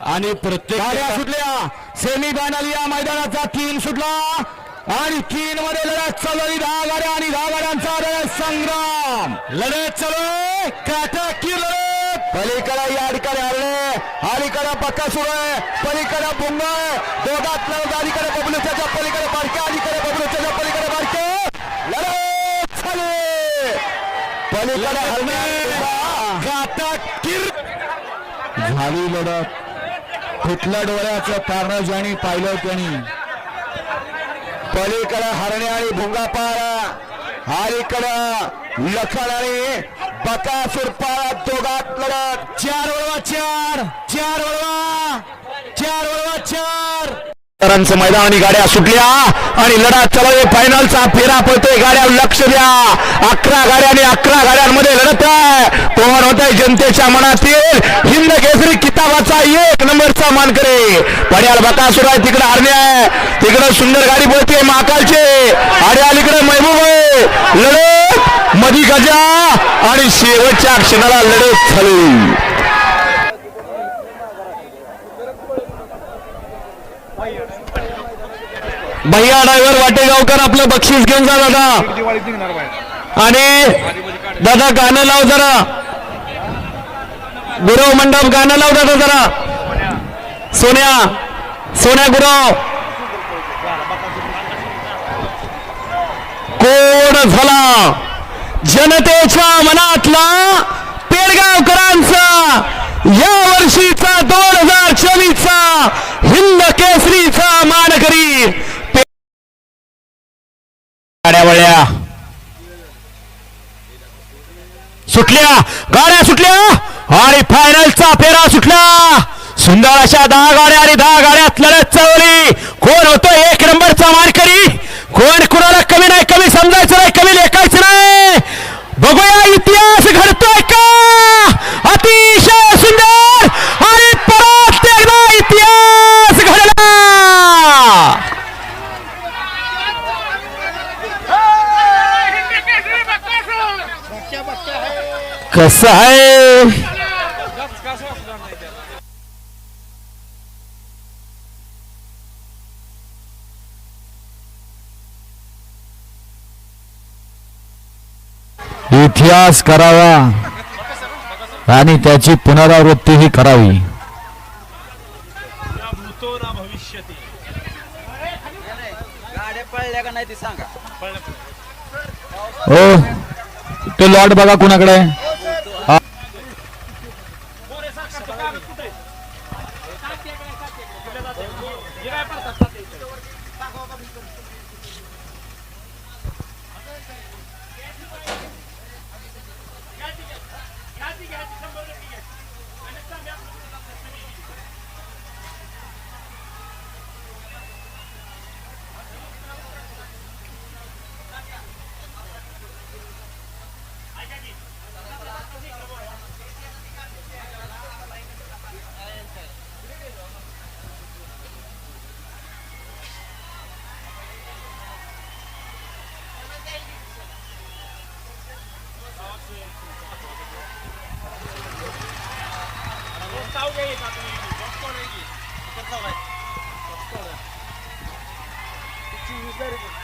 आणि प्रत्येक गाड्या सुटल्या. सेमी फायनल या मैदानाचा तीन सुटला. आणि तीन मध्ये लढत चालू दहा गाड्या आणि दहा गाड्यांचा लढत संग्राम. लढत चालू काटाकी लढत. पलीकडे या ठिकाणी हरणे. अलीकडे पक्का सुरू आहे. पलीकडे बुंग आहे. दोघात लढत अलीकडे बबलूच्या पलीकडे बारके अलीकडे बबलूच्या पलीकडे बारके लढत चालू पलीकडे हरणे. झाली लढत. फुटल्या डोळ्याचं कारण ज्याने पाहिलं त्यांनी. पलीकडं हरणे आणि भुंगापार आलीकडं लखन आणि बकासूर पाळा दोघात लढत. चार वळवा चार चार वळवा चार वळवा चार तरांचं मैदान आणि गाड्या सुटल्या. आणि लढा चलवे फायनलचा फेरा पळतोय गाड्या लक्ष द्या. अकरा गाड्या आणि अकरा गाड्यांमध्ये लढत आहे. कोण होत आहे जनतेच्या मनातील? हिंद केसरी किताबाचा एक नंबरचा मानकरी. पड्याल बकासूर आहे तिकडे हरणे आहे. तिकडे सुंदर गाडी बोलते महाकालचे. आणि अलीकडे महबूब आहे. लढत मधी गजा आणि शेवटच्या क्षणाला लढत झाली. भैया ड्रायव्हर वाटेगावकर आपलं बक्षीस घेऊन जा दादा. आणि दादा गाणं लाव जरा. गुरव मंडप गाणं लाव दादा जरा. सोन्या सोन्या गुरव. कोण झाला? जनतेच्या मनातला पेडगावकरांचा या वर्षीचा दोन हजार चोवीसचा हिंद केसरी मानकरी पे- गाड्या वळल्या सुटल्या गाड्या सुटल्या? आणि फायनलचा फेरा सुटला. सुंदर अशा दहा गाड्या आणि दहा गाड्यात लढत चावली कोण होतो एक नंबरचा मारकरी कोण कसं आहे? इतिहास करावा. आणि त्याची पुनरावृत्तीही करावी. ओ हो तो लॉट बघा कुणाकडे Thank you. Całkę jedź na tym jedź, do szkoły jedź. Do szkoły. Do